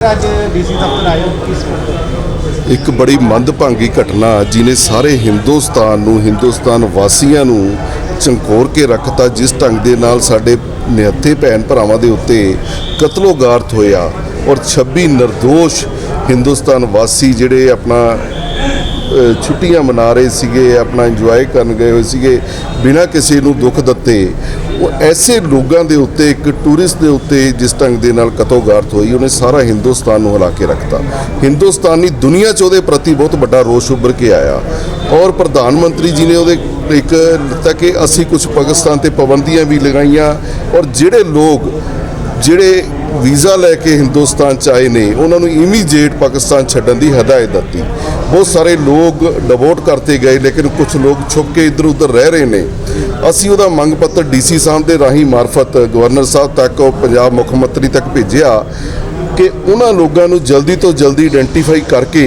ਅੱਜ ਡੀਸੀ ਦਫ਼ਤਰ ਆਏ ਹੋ ਕਿਸ ਇੱਕ ਬੜੀ ਮੰਦਭਾਗੀ ਘਟਨਾ ਜਿਨੇ ਸਾਰੇ ਹਿੰਦੁਸਤਾਨ ਨੂੰ, ਹਿੰਦੁਸਤਾਨ ਵਾਸੀਆਂ ਨੂੰ ਚੰਕੋਰ ਕੇ ਰੱਖਤਾ, ਜਿਸ ਢੰਗ ਦੇ ਨਾਲ ਸਾਡੇ ਨਿਹੱਥੇ ਭੈਣ ਭਰਾਵਾਂ ਦੇ ਉੱਤੇ ਕਤਲੋਗਾਰਤ ਹੋਇਆ ਔਰ 26 ਨਿਰਦੋਸ਼ ਹਿੰਦੁਸਤਾਨ ਵਾਸੀ ਜਿਹੜੇ ਆਪਣਾ ਛੁੱਟੀਆਂ ਮਨਾ ਰਹੇ ਸੀਗੇ, ਆਪਣਾ ਇੰਜੋਏ ਕਰਨ ਗਏ ਹੋਏ ਸੀਗੇ, ਬਿਨਾਂ ਕਿਸੇ ਨੂੰ ਦੁੱਖ ਦਿੱਤੇ। ਉਹ ਐਸੇ ਲੋਕਾਂ ਦੇ ਉੱਤੇ, ਇੱਕ ਟੂਰਿਸਟ ਦੇ ਉੱਤੇ ਜਿਸ ਢੰਗ ਦੇ ਨਾਲ ਕਤੋਗਾਰਤ ਹੋਈ, ਉਹਨੇ ਸਾਰਾ ਹਿੰਦੁਸਤਾਨ ਨੂੰ ਹਿਲਾ ਕੇ ਰੱਖਤਾ। ਹਿੰਦੁਸਤਾਨੀ ਦੁਨੀਆ 'ਚ ਉਹਦੇ ਪ੍ਰਤੀ ਬਹੁਤ ਵੱਡਾ ਰੋਸ਼ ਉੱਭਰ ਕੇ ਆਇਆ। ਔਰ ਪ੍ਰਧਾਨ ਮੰਤਰੀ ਜੀ ਨੇ ਉਹਦੇ ਇੱਕ ਦਿੱਤਾ ਕਿ ਅਸੀਂ ਕੁਝ ਪਾਕਿਸਤਾਨ ਤੇ ਪਾਬੰਦੀਆਂ ਵੀ ਲਗਾਈਆਂ, ਔਰ ਜਿਹੜੇ ਲੋਕ ਜਿਹੜੇ ਵੀਜ਼ਾ ਲੈ ਕੇ ਹਿੰਦੁਸਤਾਨ ਚ ਆਏ ਨੇ, ਉਹਨਾਂ ਨੂੰ ਇਮੀਡੀਏਟ ਪਾਕਿਸਤਾਨ ਛੱਡਣ ਦੀ ਹਦਾਇਤ ਦਿੱਤੀ। ਬਹੁਤ ਸਾਰੇ ਲੋਕ ਡਿਵੋਰਟ ਕਰਤੇ ਗਏ, ਲੇਕਿਨ ਕੁਝ ਲੋਕ ਛੁਪ ਕੇ ਇੱਧਰ ਉੱਧਰ ਰਹਿ ਰਹੇ ਨੇ। ਅਸੀਂ ਉਹਦਾ ਮੰਗ ਪੱਤਰ ਡੀਸੀ ਸਾਹਿਬ ਦੇ ਰਾਹੀਂ ਮਾਰਫਤ ਗਵਰਨਰ ਸਾਹਿਬ ਤੱਕ, ਪੰਜਾਬ ਮੁੱਖ ਮੰਤਰੀ ਤੱਕ ਭੇਜਿਆ ਕਿ ਉਹਨਾਂ ਲੋਕਾਂ ਨੂੰ ਜਲਦੀ ਤੋਂ ਜਲਦੀ ਆਇਡੈਂਟੀਫਾਈ ਕਰਕੇ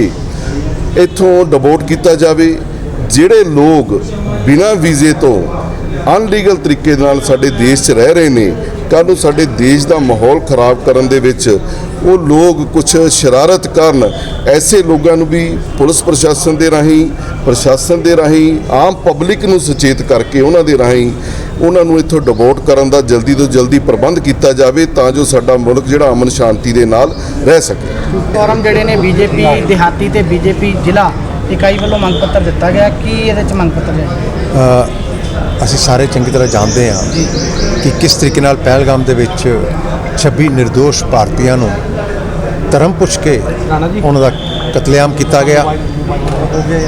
ਇੱਥੋਂ ਡਿਵੋਰਟ ਕੀਤਾ ਜਾਵੇ, ਜਿਹੜੇ ਲੋਕ ਬਿਨਾਂ ਵੀਜ਼ੇ ਤੋਂ ਅਨਲੀਗਲ ਤਰੀਕੇ ਨਾਲ ਸਾਡੇ ਦੇਸ਼ 'ਚ ਰਹਿ ਰਹੇ ਨੇ ਕੱਲ੍ਹ ਨੂੰ ਸਾਡੇ ਦੇਸ਼ ਦਾ ਮਾਹੌਲ ਖਰਾਬ ਕਰਨ ਦੇ ਵਿੱਚ ਉਹ ਲੋਕ ਕੁਝ ਸ਼ਰਾਰਤ ਕਰਨ ਐਸੇ ਲੋਕਾਂ ਨੂੰ ਵੀ ਪੁਲਿਸ ਪ੍ਰਸ਼ਾਸਨ ਦੇ ਰਾਹੀਂ ਪ੍ਰਸ਼ਾਸਨ ਦੇ ਰਾਹੀਂ ਆਮ ਪਬਲਿਕ ਨੂੰ ਸੁਚੇਤ ਕਰਕੇ ਉਹਨਾਂ ਦੇ ਰਾਹੀਂ ਉਹਨਾਂ ਨੂੰ ਇੱਥੋਂ ਡਿਵੋਰਟ ਕਰਨ ਦਾ ਜਲਦੀ ਤੋਂ ਜਲਦੀ ਪ੍ਰਬੰਧ ਕੀਤਾ ਜਾਵੇ ਤਾਂ ਜੋ ਸਾਡਾ ਮੁਲਕ ਜਿਹੜਾ ਅਮਨ ਸ਼ਾਂਤੀ ਦੇ ਨਾਲ ਰਹਿ ਸਕੇ। ਫੋਰਮ ਜਿਹੜੇ ਨੇ ਬੀਜੇਪੀ ਦਿਹਾਤੀ ਤੇ ਬੀਜੇਪੀ ਜ਼ਿਲ੍ਹਾ ਇਕਾਈ ਵੱਲੋਂ ਮੰਗ ਪੱਤਰ ਦਿੱਤਾ ਗਿਆ। ਕੀ ਇਹਦੇ ਚ ਮੰਗ ਪੱਤਰ ਹੈ? ਅਸੀਂ ਸਾਰੇ ਚੰਗੀ ਤਰ੍ਹਾਂ ਜਾਣਦੇ ਹਾਂ ਕਿ ਕਿਸ ਤਰੀਕੇ ਨਾਲ ਪਹਿਲਗਾਮ ਦੇ ਵਿੱਚ 26 નિર્ਦੋਸ਼ ਭਾਰਤੀਆਂ ਨੂੰ ਧਰਮ ਪੁੱਛ ਕੇ ਉਹਨਾਂ ਦਾ ਕਤਲੇਆਮ ਕੀਤਾ ਗਿਆ।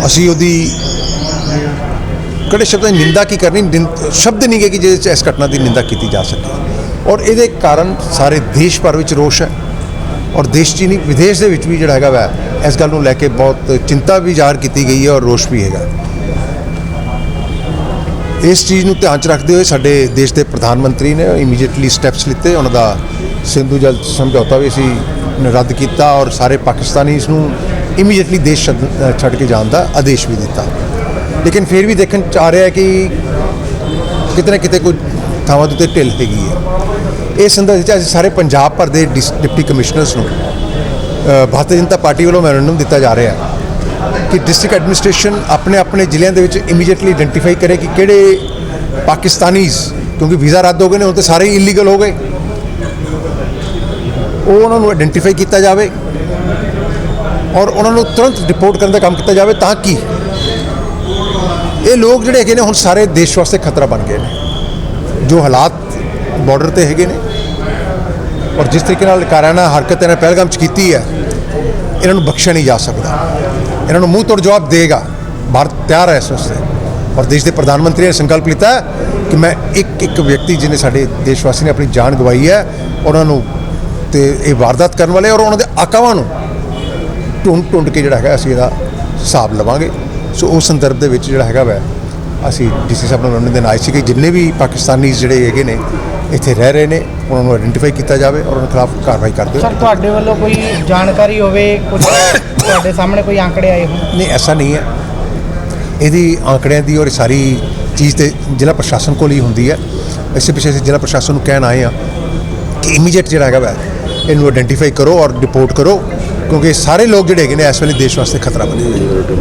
ਅਸੀਂ ਉਹਦੀ ਕੜੇ ਸ਼ਬਦਾਂ ਦੀ ਨਿੰਦਾ ਕੀ ਕਰਨੀ? ਸ਼ਬਦ ਨਹੀਂ ਗੇ ਕਿ ਜਿਹਦੇ 'ਚ ਇਸ ਘਟਨਾ ਦੀ ਨਿੰਦਾ ਕੀਤੀ ਜਾ ਸਕੇ। ਔਰ ਇਹਦੇ ਕਾਰਨ ਸਾਰੇ ਦੇਸ਼ ਭਰ ਵਿੱਚ ਰੋਸ਼ ਹੈ। ਔਰ ਦੇਸ਼ 'ਚ ਨਹੀਂ ਵਿਦੇਸ਼ ਦੇ ਵਿੱਚ ਵੀ ਜਿਹੜਾ ਹੈਗਾ ਵਾ ਇਸ ਗੱਲ ਨੂੰ ਲੈ ਕੇ ਬਹੁਤ ਚਿੰਤਾ ਵੀ ਜ਼ਾਹਰ ਕੀਤੀ ਗਈ ਹੈ ਔਰ ਰੋਸ਼ ਵੀ ਹੈਗਾ। ਇਸ ਚੀਜ਼ ਨੂੰ ਧਿਆਨ 'ਚ ਰੱਖਦੇ ਹੋਏ ਸਾਡੇ ਦੇਸ਼ ਦੇ ਪ੍ਰਧਾਨ ਮੰਤਰੀ ਨੇ ਇਮੀਡੀਏਟਲੀ ਸਟੈਪਸ ਲਿੱਤੇ। ਉਹਨਾਂ ਦਾ ਸਿੰਧੂ ਜਲ ਸਮਝੌਤਾ ਵੀ ਅਸੀਂ ਰੱਦ ਕੀਤਾ ਔਰ ਸਾਰੇ ਪਾਕਿਸਤਾਨੀ ਇਸ ਨੂੰ ਇਮੀਡੀਏਟਲੀ ਦੇਸ਼ ਛੱਡ- ਛੱਡ ਕੇ ਜਾਣ ਦਾ ਆਦੇਸ਼ ਵੀ ਦਿੱਤਾ। ਲੇਕਿਨ ਫਿਰ ਵੀ ਦੇਖਣ ਚ ਆ ਰਿਹਾ ਹੈ ਕਿ ਕਿਤੇ ਨਾ ਕਿਤੇ ਕੋਈ ਥਾਵਾਂ ਦੇ ਉੱਤੇ ਢਿੱਲ ਹੈਗੀ ਹੈ। ਇਸ ਸੰਦਰਭ ਵਿੱਚ ਅਸੀਂ ਸਾਰੇ ਪੰਜਾਬ ਭਰ ਦੇ ਡਿਸ- ਡਿਪਟੀ ਕਮਿਸ਼ਨਰਸ ਨੂੰ ਭਾਰਤੀ ਜਨਤਾ ਪਾਰਟੀ ਵੱਲੋਂ ਮੈਮੋਰੈਂਡਮ ਦਿੱਤਾ ਜਾ ਰਿਹਾ ਹੈ। ਕਿ ਡਿਸਟ੍ਰਿਕਟ ਐਡਮਿਨਿਸਟ੍ਰੇਸ਼ਨ ਆਪਣੇ ਆਪਣੇ ਜ਼ਿਲ੍ਹਿਆਂ ਦੇ ਵਿੱਚ ਇਮੀਡੀਏਟਲੀ ਆਇਡੈਂਟੀਫਾਈ ਕਰੇ ਕਿ ਕਿਹੜੇ ਪਾਕਿਸਤਾਨੀਜ਼, ਕਿਉਂਕਿ ਵੀਜ਼ਾ ਰੱਦ ਹੋ ਗਏ ਨੇ, ਹੁਣ ਤੇ ਸਾਰੇ ਇਲੀਗਲ ਹੋ ਗਏ। ਉਹ ਉਹਨਾਂ ਨੂੰ ਆਇਡੈਂਟੀਫਾਈ ਕੀਤਾ ਜਾਵੇ ਔਰ ਉਹਨਾਂ ਨੂੰ ਤੁਰੰਤ ਰਿਪੋਰਟ ਕਰਨ ਦਾ ਕੰਮ ਕੀਤਾ ਜਾਵੇ ਤਾਂ ਕਿ ਇਹ ਲੋਕ ਜਿਹੜੇ ਹੈਗੇ ਨੇ, ਹੁਣ ਸਾਰੇ ਦੇਸ਼ ਵਾਸਤੇ ਖਤਰਾ ਬਣ ਗਏ ਨੇ। ਜੋ ਹਾਲਾਤ ਬਾਰਡਰ ਤੇ ਹੈਗੇ ਨੇ ਔਰ ਜਿਸ ਤਰੀਕੇ ਨਾਲ ਕਾਰਾਨਾ ਹਰਕਤ ਇਹਨਾਂ ਪਹਿਲਗਾਮ ਚ ਕੀਤੀ ਹੈ, ਇਹਨਾਂ ਨੂੰ ਬਖਸ਼ਿਆ ਨਹੀਂ ਜਾ ਸਕਦਾ। ਇਹਨਾਂ ਨੂੰ ਮੂੰਹ ਤੋੜ ਜਵਾਬ ਦੇਗਾ ਭਾਰਤ ਤਿਆਰ ਹੈ ਇਸ ਵਾਸਤੇ ਔਰ ਦੇਸ਼ ਦੇ ਪ੍ਰਧਾਨ ਮੰਤਰੀ ਨੇ ਸੰਕਲਪ ਲਿੱਤਾ ਕਿ ਮੈਂ ਇੱਕ ਇੱਕ ਵਿਅਕਤੀ ਜਿਹਨੇ ਸਾਡੇ ਦੇਸ਼ ਵਾਸੀ ਨੇ ਆਪਣੀ ਜਾਨ ਗਵਾਈ ਹੈ ਉਹਨਾਂ ਨੂੰ ਤੇ ਇਹ ਵਾਰਦਾਤ ਕਰਨ ਵਾਲੇ ਔਰ ਉਹਨਾਂ ਦੇ ਆਕਾਵਾਂ ਨੂੰ ਢੂੰਡ ਟੁੰਡ ਕੇ ਜਿਹੜਾ ਹੈਗਾ ਅਸੀਂ ਇਹਦਾ ਹਿਸਾਬ ਲਵਾਂਗੇ ਸੋ ਉਸ ਸੰਦਰਭ ਦੇ ਵਿੱਚ ਜਿਹੜਾ ਹੈਗਾ ਵੈ ਅਸੀਂ ਡੀਸੀ ਸਾਹਿਬ ਨੂੰ ਉਹਨਾਂ ਦੇ ਨਾਲ ਸੀ ਕਿ ਜਿੰਨੇ ਵੀ ਪਾਕਿਸਤਾਨੀ ਜਿਹੜੇ ਹੈਗੇ ਨੇ ਇੱਥੇ ਰਹਿ ਰਹੇ ਨੇ ਉਹਨਾਂ ਨੂੰ ਆਇਡੈਂਟੀਫਾਈ ਕੀਤਾ ਜਾਵੇ ਔਰ ਉਹਨਾਂ ਖਿਲਾਫ ਕਾਰਵਾਈ ਕਰਦੇ ਸਰ ਤੁਹਾਡੇ ਵੱਲੋਂ ਕੋਈ ਜਾਣਕਾਰੀ ਹੋਵੇ ਕੁਝ ਤੁਹਾਡੇ ਸਾਹਮਣੇ ਕੋਈ ਆંકੜੇ ਆਏ ਹੋਣ? ਨਹੀਂ ਐਸਾ ਨਹੀਂ ਹੈ। ਇਹਦੀ ਆંકੜਿਆਂ ਦੀ ਔਰ ਸਾਰੀ ਚੀਜ਼ ਤੇ ਜ਼ਿਲ੍ਹਾ ਪ੍ਰਸ਼ਾਸਨ ਕੋਲ ਹੀ ਹੁੰਦੀ ਹੈ। ਇਸੇ ਪਿੱਛੇ ਅਸੀਂ ਜ਼ਿਲ੍ਹਾ ਪ੍ਰਸ਼ਾਸਨ ਨੂੰ ਕਹਿਣ ਆਏ ਹਾਂ ਕਿ ਇਮੀਡੀਏਟ ਜਿਹੜਾ ਹੈਗਾ ਵੈ ਇਹਨੂੰ ਆਇਡੈਂਟੀਫਾਈ ਕਰੋ ਔਰ ਰਿਪੋਰਟ ਕਰੋ ਕਿਉਂਕਿ ਸਾਰੇ ਲੋਕ ਜਿਹੜੇ ਹੈਗੇ ਨੇ ਇਸ ਵੇਲੇ ਦੇਸ਼ ਵਾਸਤੇ ਖਤਰਾ ਬਣੇ ਹੋਏ ਨੇ।